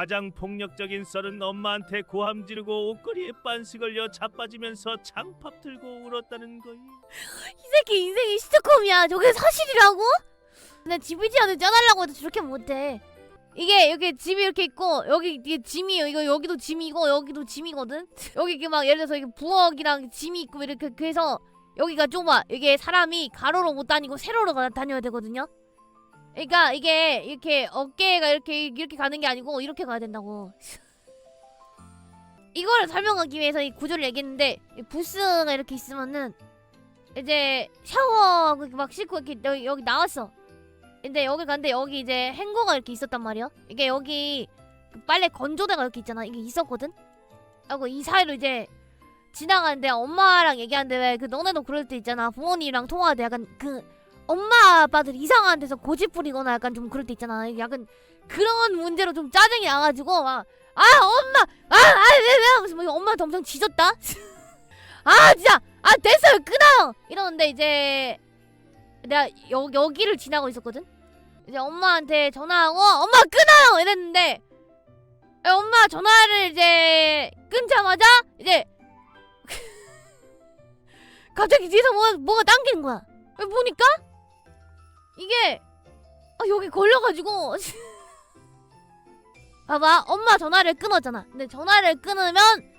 가장 폭력적인 썰은 엄마한테 고함 지르고 옷걸이에 빤스 걸려 자빠지면서 장팝 들고 울었다는 거임. 이 새끼 인생이 시트콤이야. 저게 사실이라고? 나 GPT한테 짜달라고 해도 저렇게 못해. 이게 이렇게 짐이 이렇게 있고 여기 이게 짐이에요. 이거 여기도 짐이고 여기도 짐이거든. 여기 이렇게 막 예를 들어서 이게 부엌이랑 짐이 있고 이렇게 그래서 여기가 좁아. 이게 사람이 가로로 못 다니고 세로로 가- 다녀야 되거든요. 그러니까 이게 이렇게 어깨가 이렇게 이렇게 가는 게 아니고 이렇게 가야 된다고. 이거를 설명하기 위해서 이 구조를 얘기했는데 이 부스가 이렇게 있으면은 이제 샤워하고 이렇게 막 씻고 이렇게 여기, 여기 나왔어. 근데 여기 갔는데 여기 이제 행거가 이렇게 있었단 말이야. 이게 여기 그 빨래 건조대가 이렇게 있잖아. 이게 있었거든. 하고 이 사이로 이제 지나가는데 엄마랑 얘기하는데 왜 그 너네도 그럴 때 있잖아. 부모님이랑 통화할 때 약간 그 엄마 아빠들 이상한 데서 고집 부리거나 약간 좀 그럴 때 있잖아. 약간 그런 문제로 좀 짜증이 나가지고 막 아 엄마 아아왜왜 하면서 뭐 엄마한테 엄청 지졌다. 아 진짜! 아 됐어요! 끊어요! 이러는데 이제 내가 여, 여기를 지나고 있었거든? 이제 엄마한테 전화하고 엄마 끊어요! 이랬는데 에, 엄마 전화를 이제 끊자마자 이제 갑자기 뒤에서 뭐가, 뭐가 당기는 거야. 에, 보니까 이게 아, 여기 걸려가지고 봐봐 엄마 전화를 끊었잖아 근데 전화를 끊으면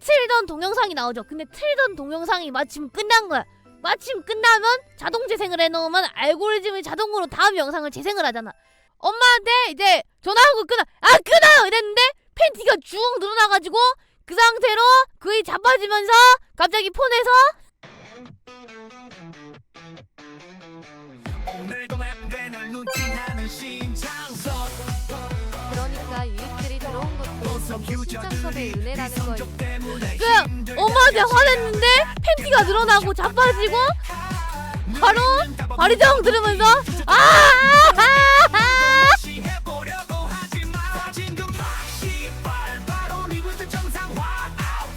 틀던 동영상이 나오죠. 근데 틀던 동영상이 마침 끝난 거야. 마침 끝나면 자동 재생을 해놓으면 알고리즘이 자동으로 다음 영상을 재생을 하잖아. 엄마한테 이제 전화하고 끊어. 아 끊어요 이랬는데 팬티가 쭉 늘어나가지고 그 상태로 그이 자빠지면서 갑자기 폰에서 그러니까 유입들이 들어온 것도 전부 신장섭의 은혜라는. 때문에 그 엄마한테 화냈는데 팬티가 늘어나고 자빠지고 바로 바리정 들으면서 아